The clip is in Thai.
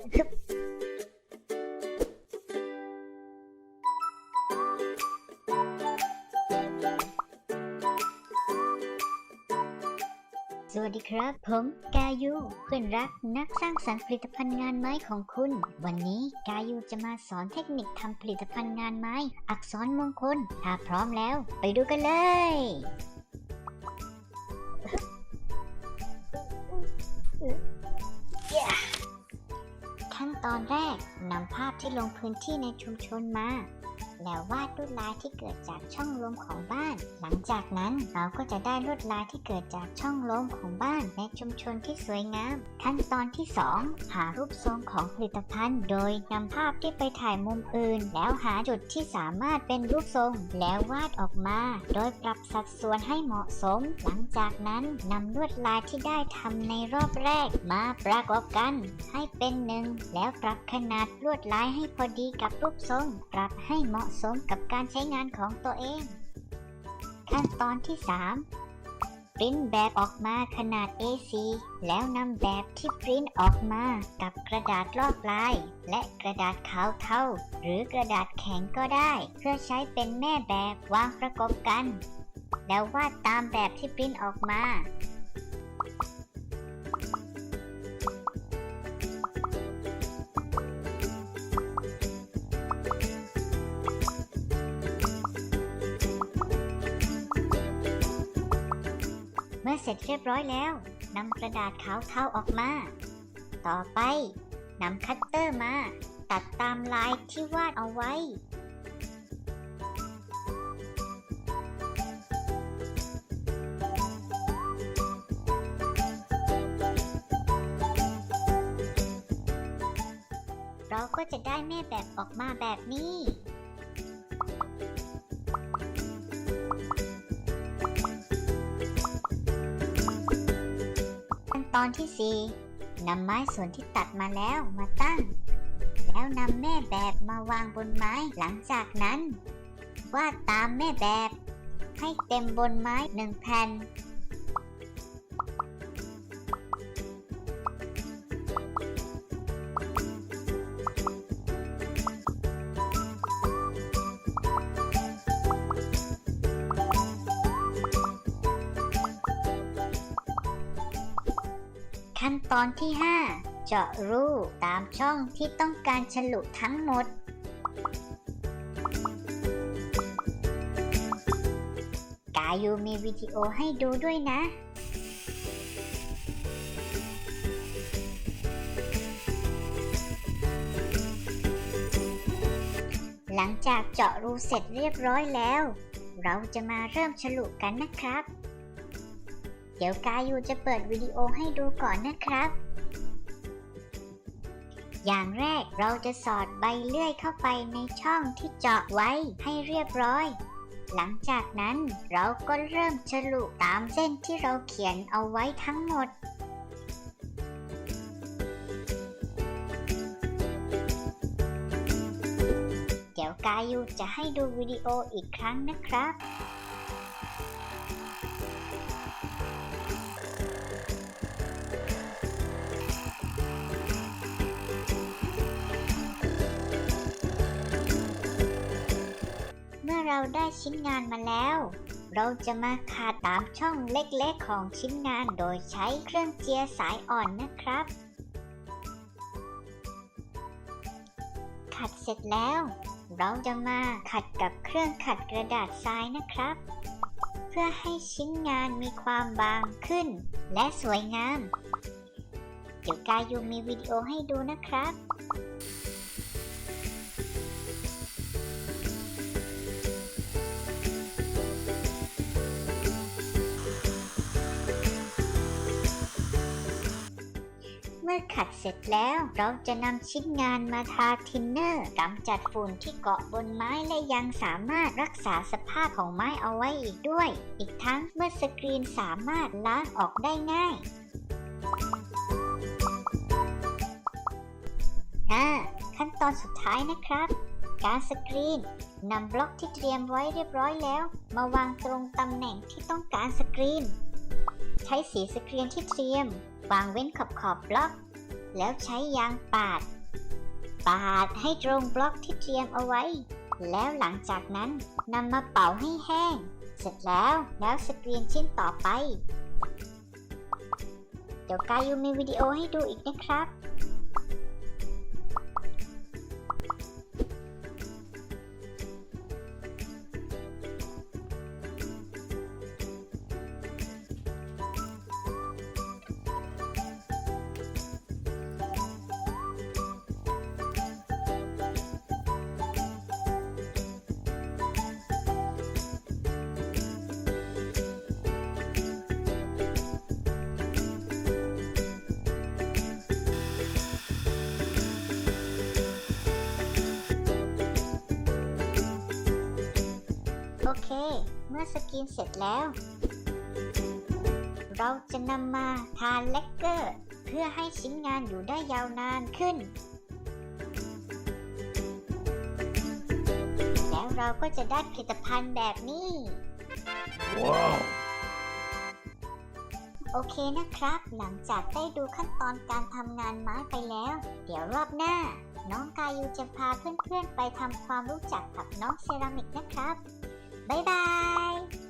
สวัสดีครับ ผมกายูเพื่อนรักนักสร้างสรรค์ผลิตภัณฑ์งานไม้ของคุณ วันนี้กายูจะมาสอนเทคนิคทำผลิตภัณฑ์งานไม้ อักษรมงคล ถ้าพร้อมแล้ว ไปดูกันเลย ตอนแรกนำภาพที่ลงพื้นที่ในชุมชนมา แล้ววาดลวดลายที่เกิดจากช่องลมของบ้าน หลังจากนั้นเราก็จะได้ลวดลายที่เกิดจากช่องลมของบ้านในชุมชนที่สวยงาม ขั้นตอนที่ 2 หารูปทรงของผลิตภัณฑ์ โดยนำภาพที่ไปถ่ายมุมอื่น แล้วหาจุดที่สามารถเป็นรูปทรง แล้ววาดออกมา โดยปรับสัดส่วนให้เหมาะสม หลังจากนั้นนำลวดลายที่ได้ทำในรอบแรก มาประกอบกันให้เป็นหนึ่งแล้วปรับขนาดลวดลายให้พอดีกับรูปทรง ปรับให้เหมาะสมกับการใช้งานของตัวเอง ขั้นตอนที่ 3 ปริ้นแบบออกมาขนาด A4 แล้วนำแบบที่ปริ้นออกมากับกระดาษลอกลาย และกระดาษขาวเทาหรือกระดาษแข็งก็ได้ เพื่อใช้เป็นแม่แบบวางประกบกัน แล้ววาดตามแบบที่ปริ้นออกมา เสร็จเรียบร้อยแล้วนำกระดาษขาวเทาออกมา ต่อไปนำคัตเตอร์มา ตัดตามลายที่วาดเอาไว้ เราก็จะได้แม่แบบออกมาแบบนี้ อนที่ 4นำไม้ส่วนที่ตัดมาแล้วมาตั้ง แล้วนำแม่แบบมาวางบนไม้หลังจากนั้น วาดตามแม่แบบ ให้เต็มบนไม้หนึ่งแผ่น ขั้นตอนที่ 5 เจาะรูตามช่องที่ต้องการฉลุทั้งหมด กายูมีวิดีโอให้ดูด้วยนะหลังจากเจาะรูเสร็จเรียบร้อยแล้ว เราจะมาเริ่มฉลุกันนะครับ เดี๋ยวกายูจะเปิดวิดีโอให้ดูก่อนนะครับ อย่างแรกเราจะสอดใบเลื่อยเข้าไปในช่องที่เจาะไว้ให้เรียบร้อย หลังจากนั้นเราก็เริ่มฉลุตามเส้นที่เราเขียนเอาไว้ทั้งหมดเดี๋ยวกายูจะให้ดูวิดีโออีกครั้งนะครับ เราได้ชิ้นงานมาแล้ว เราจะมาขาดตามช่องเล็กๆของชิ้นงานโดยใช้เครื่องเจียสายอ่อนนะครับ ขัดเสร็จแล้ว เราจะมาขัดกับเครื่องขัดกระดาษทรายนะครับ เพื่อให้ชิ้นงานมีความบางขึ้น และสวยงาม เดี๋ยวกายูมีวิดีโอให้ดูนะครับ มื่อขัดเสร็จแล้วเราจะนำชิ้นงานมาทาทินเนอร์กำจัดฝุ่นที่เกาะบนไม้และยังสามารถรักษาสภาพของไม้เอาไว้อีกด้วย อีกทั้งเมื่อสกรีนสามารถล้างออกได้ง่ายอ่าขั้นตอนสุดท้ายนะครับ การสกรีนนำบล็อกที่เตรียมไว้เรียบร้อยแล้ว มาวางตรงตำแหน่งที่ต้องการสกรีน ช้สีสกรีนที่เตรียม วางเว้นขอบขอบบล็อก แล้วใช้ยางปาด ปาดให้ตรงบล็อกที่เตรียมเอาไว้ แล้วหลังจากนั้นนำมาเป่าให้แห้ง เสร็จแล้วแล้วสกรีนชิ้นต่อไป เดี๋ยวกายูมีวิดีโอให้ดูอีกนะครับ อเค เมื่อสกรีนเสร็จแล้ว เราจะนำมาทาเลกเกอร์ เพื่อให้ชิ้นงานอยู่ได้ยาวนานขึ้น แล้วเราก็จะได้ผลิตภัณฑ์แบบนี้ Wow. โอเคนะครับ หลังจากได้ดูขั้นตอนการทำงานไม้ไปแล้ว เดี๋ยวรอบหน้าน้องกายูจะพาเพื่อนๆไปทำความรู้จักกับน้องเซรามิกนะครับ บ๊ายบาย